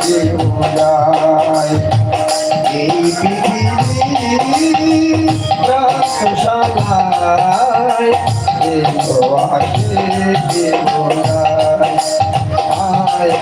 কেউ যায় এই পৃথিবী কেউ আসে কেউ যায় আয়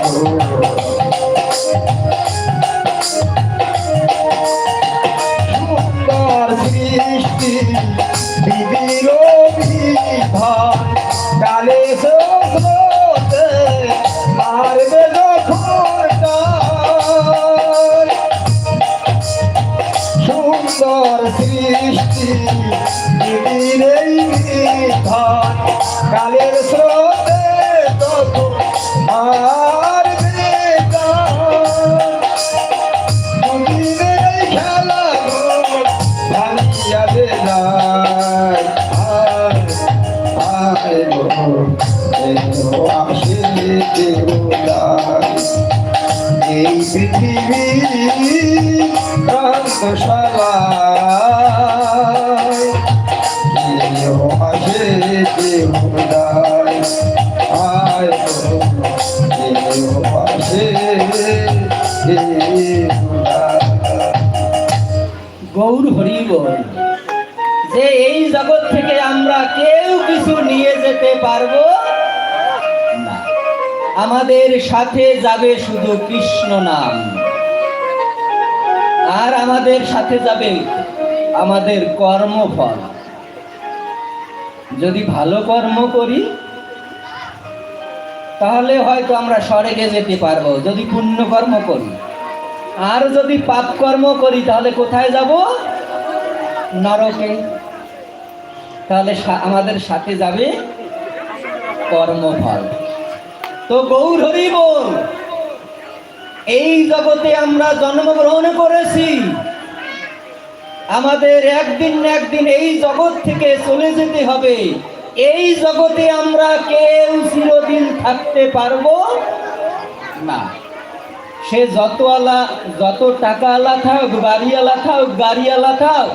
পারব? না। আমাদের সাথে যাবে শুধু কৃষ্ণ নাম। আর আমাদের সাথে যাবে আমাদের কর্মফল। যদি ভালো কর্ম করি, তাহলে হয়তো আমরা স্বর্গে যেতে পারব, যদি পুণ্য কর্ম করি। আর যদি পাপ কর্ম করি, তাহলে কোথায় যাব? নরকে। তাহলে আমাদের সাথে যাবে কর্মফল। তো গৌর হরি বল, এই জগতে আমরা জন্মগ্রহণ করেছি। আমাদের একদিন না একদিন এই জগৎ থেকে চলে যেতে হবে। এই জগতে আমরা কেউ চিরদিন থাকতে পারব না। সে যত আলা, যত টাকা আলা থাক বাড়িওয়ালা থাক গাড়িওয়ালা থাক,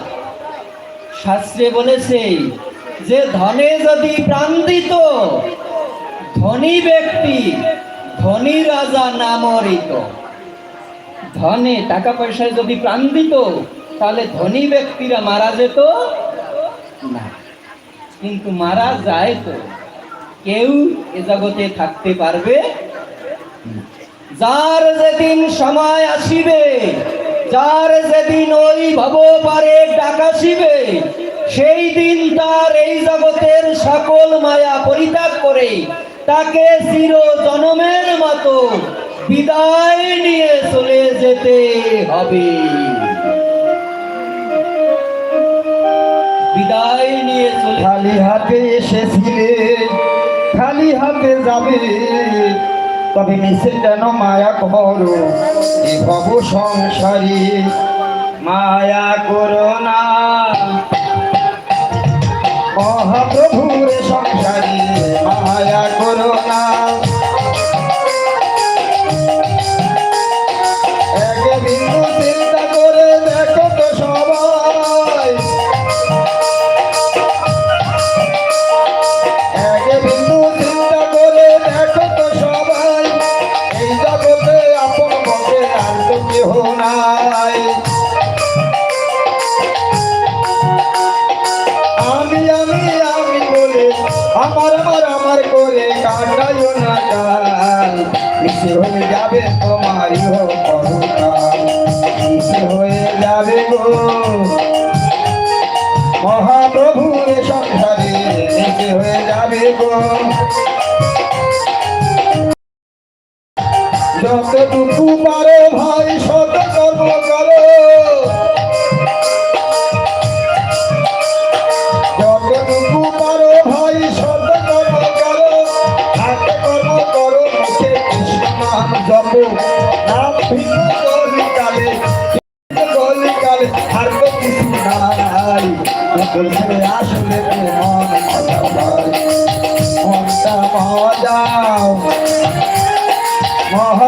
শাস্ত্রে বলেছে যে ধনে যদি প্রাণ দিত ধনী ব্যক্তি, ধনী রাজা নামরিত ধনে টাকা পয়সায় যদি প্রাণ দিত তাহলে ধনী ব্যক্তিরা মারা যেত না। কিন্তু মারা যায় তো। কেউ এ জগতে থাকতে পারবে যার যেদিন সময় আসিবে, যার যেদিন ওই ভব পারে ডাক আসিবে, সেই দিন তার এই জগতের সকল মায়া পরিত্যাগ করে তাকে চির জনমের মতো বিদায় নিয়ে চলে যেতে হবে। বিদায় নিয়ে চলে খালি হাতে এসেছিলে, খালি হাতে যাবে। তবে নিচে যেন মায়া করো ভব সংসারী মায়া করো না। মহাপ্রভুর সংসারী কাল। মিশে হয়ে যাবে তোমারই হোক পরকাল মিশে হয়ে যাবে গো। মহাপ্রভুর সংসারে এসে হয়ে যাবে গো।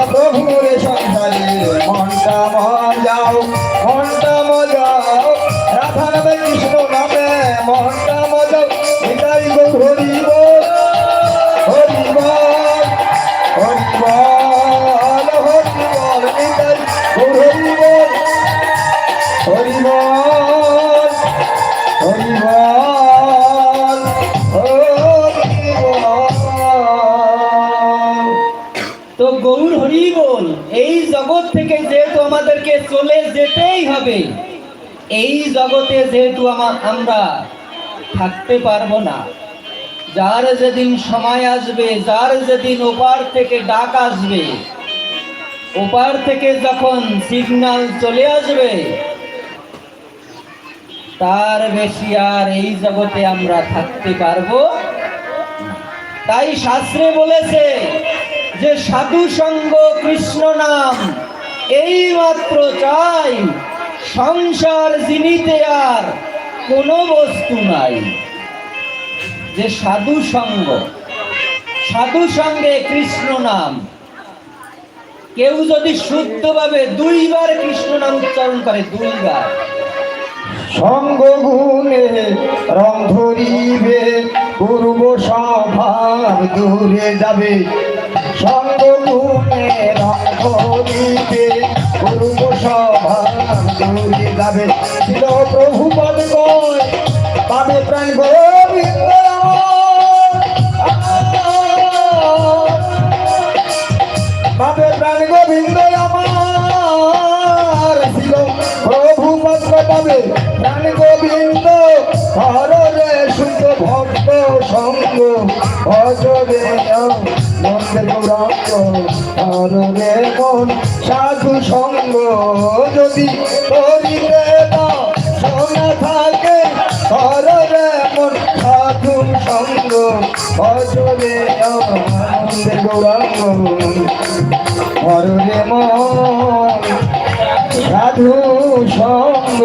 প্রভুর সন্তানের মনটা মজাও মনটা মজাও। রাধা নামে কৃষ্ণ নামে মনটা মজাও। নিতাই গো হরিব হরিব হরিব গো হরিব হরিব হরিব। তো গৌর হরি বল এই জগৎ থেকে যেহেতু আমাদেরকে চলে যেতেই হবে, এই জগতে যেহেতু আমরা থাকতে পারব না, যার যেদিন সময় আসবে, যার যেদিন ওপার থেকে ডাক আসবে, ওপার থেকে যখন সিগন্যাল চলে আসবে, তার বেশি আর এই জগতে আমরা থাকতে পারব তাই শাস্ত্রে বলেছে যে সাধু সঙ্গ কৃষ্ণ নাম, এই মাত্র চাই। সংসার জিনিতে আর কোনো বস্তু নাই। যে সাধু সঙ্গ, সাধু সঙ্গে কৃষ্ণ নাম, কেউ যদি শুদ্ধভাবে দুইবার কৃষ্ণ নাম উচ্চারণ করে, দুইবার। সঙ্গ গুণে রং ধরিবে, পূর্ব স্বভাব দূরে যাবে। সঙ্গ গুণে রং ধরিবে পূর্ব স্বভাব যাবে ছিল প্রভু পদ পাবে প্রাণ গোবিন্দ বাবে প্রাণ গোবিন্দ আমার ছিল প্রভু পদ্ম পাবে প্রাণ গোবিন্দ হরে ভক্ত সঙ্গ ভজরে মন্দের গৌরাঙ্গ হরে মন সাধু সঙ্গ যদি করিতে সোনা থাকে হরে মন সাধু সঙ্গ ভজরে মন্দের গৌরাঙ্গ হরে মন সাধু সঙ্গ।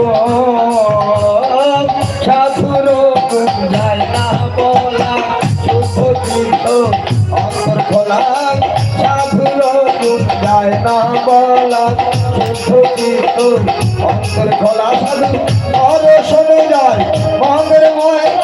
অন্তর খোলা সাধু রোগ যায় না বলা অন্তর খোলা সাধু পরশনে যায় মনের ময়না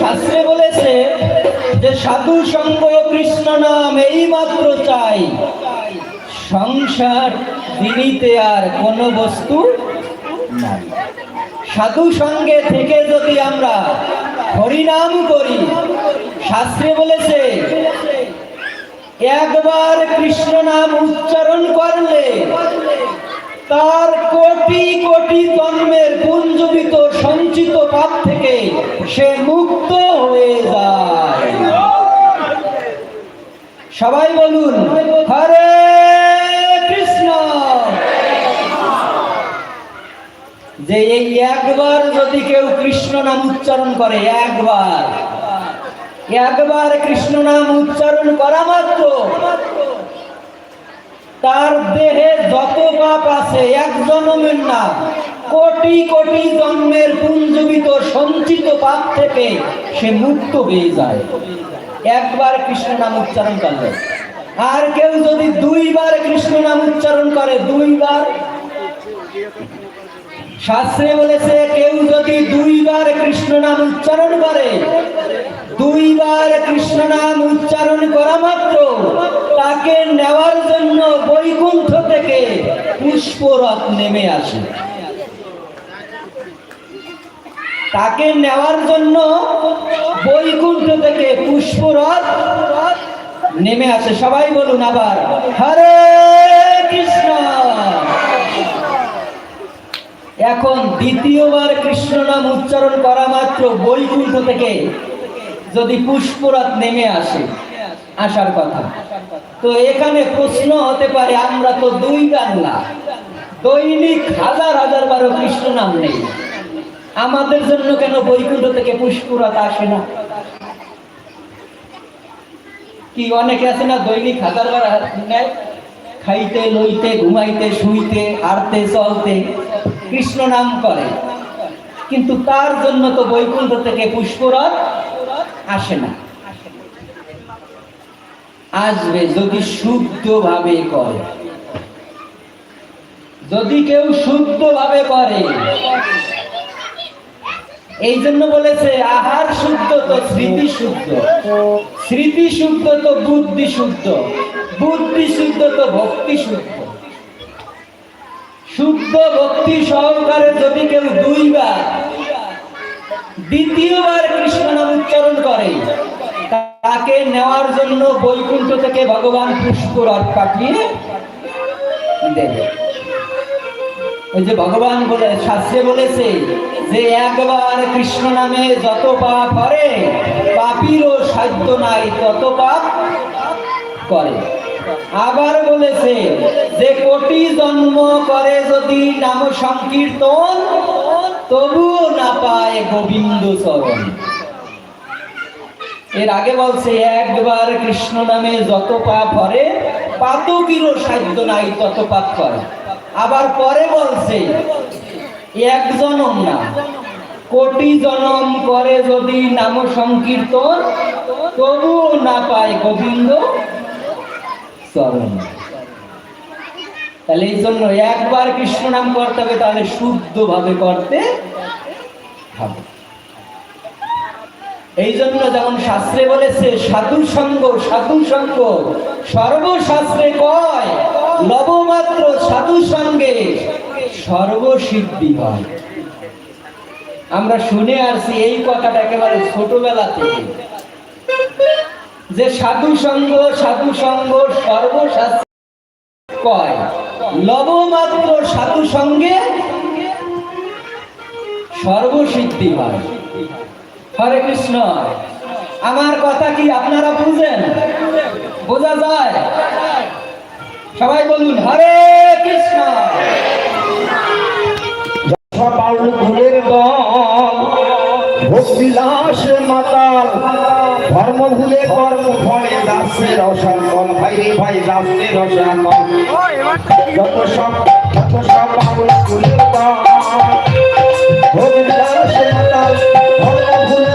শাস্ত্রে বলেছে যে সাধু সঙ্গ কৃষ্ণ নাম এই মাত্র চাই। সংসার দিনিতে আর কোনো বস্তু নাই। সাধু সঙ্গে থেকে যদি আমরা হরিনাম করি, শাস্ত্রে বলেছে, একবার কৃষ্ণ নাম উচ্চারণ করলে তার কোটি কোটি জন্মের পুঞ্জীবিত সঞ্চিত থেকে সে মুক্ত হয়ে যায়। সবাই বলুন, হরে কৃষ্ণ। যে এই একবার যদি কেউ কৃষ্ণ নাম উচ্চারণ করে, একবার। একবার কৃষ্ণ নাম উচ্চারণ করা মাত্র। তার দেহে যত পাপ আছে এক জন্মের না। কোটি কোটি জন্মের পুঞ্জীবিত সঞ্চিত পাপ থেকে সে মুক্ত হয়ে যায়। একবার কৃষ্ণ নাম উচ্চারণ করলে। আর কেউ যদি দুইবার কৃষ্ণ নাম উচ্চারণ করে, দুইবার? শাস্ত্রে বলেছে, কেউ যদি দুইবার কৃষ্ণ নাম উচ্চারণ করে, দুইবার কৃষ্ণ নাম উচ্চারণ করা মাত্র, তাকে নেওয়ার জন্য বৈকুণ্ঠ থেকে পুষ্পরথ নেমে আসে। তাকে নেওয়ার জন্য বৈকুণ্ঠ থেকে পুষ্পরথ নেমে আসে। সবাই বলুন আবার, হরে কৃষ্ণ। এখন দ্বিতীয়বার কৃষ্ণ নাম উচ্চারণ করা মাত্র বৈকুণ্ঠ থেকে যদি পুষ্পরাত নেমে আসে, আসার কথা। তো এখানে প্রশ্ন হতে পারে, আমরা তো দুই বাংলা। দৈনিক হাজার হাজার বারো কৃষ্ণ নাম নেই। আমাদের জন্য কেন বৈকুণ্ঠ থেকে পুষ্পরাত আসে না? কি অনেকে আছে না, দৈনিক হাজার বার খাইতে, লইতে, ঘুমাইতে, শুইতে, হাঁটতে, চলতে, কৃষ্ণ নাম করে। কিন্তু তার জন্য তো বৈকুণ্ঠ থেকে পুষ্পরথ আসে না। আসবে যদি শুদ্ধভাবে করে। যদি কেউ শুদ্ধভাবে করে এই জন্য বলেছে, আহার শুদ্ধ তো স্মৃতি শুদ্ধ। স্মৃতি শুদ্ধ তো বুদ্ধি শুদ্ধ। বুদ্ধি শুদ্ধ তো ভক্তি শুদ্ধ। শুদ্ধ ভক্তি সহকারে যদি কেউ দুইবার, দ্বিতীয়বার কৃষ্ণ নাম উচ্চারণ করে, তাকে নেওয়ার জন্য বৈকুণ্ঠ থেকে ভগবান পুষ্পরথ পাঠিয়ে দেবে। ওই যে ভগবান বলে, শাস্ত্রে বলেছে যে, একবার কৃষ্ণ নামে যত পাপ করে, পাপিরও সাধ্য নাই তত পাপ করে। আবার বলেছে যে, কোটি জন্ম করে যদি নাম সংকীর্তন, তবু না পায় গোবিন্দ চরণ। এর আগে বলছে, একবার কৃষ্ণ নামে যত পাপ করে পাতকিরও সাধ্য নাই তত পাপ করে। আবার পরে বলছে এক জনম না। কোটি জনম করে যদি নাম সংকীর্তন, তবুও না পায় গোবিন্দ চরণ। তাহলে এই জন্য একবার কৃষ্ণ নাম করতে হবে, তাহলে শুদ্ধ ভাবে করতে হবে। এই জন্য যেমন শাস্ত্রে বলেছে সাধু সঙ্গ সাধু সঙ্গ সর্বশাস্ত্রে কয়? লবমাত্র সাধু সঙ্গে সর্বসিদ্ধি হয় আমরা শুনে আসছি এই কথাটা একেবারে ছোটবেলা থেকে। যে সাধু সঙ্গ সাধু সঙ্গ সর্বশাস্ত্র কয় লবমাত্র সাধু সঙ্গে সর্বসিদ্ধি হয় হরে কৃষ্ণ, আমার কথা কি আপনারা বুঝেন? বোঝা যায়? সবাই বলুন, হরে কৃষ্ণ। বাউল ফুলের দল ভোগবিলাস মাতাল। ধর্ম ভুলে কর্ম ফলে দাসের অসাঙ্গল ভাই ভাই, দাসের অসাঙ্গল যত সব যত সব ফুলের দল ভোগবিলাস মাতাল ধর্ম ভুলে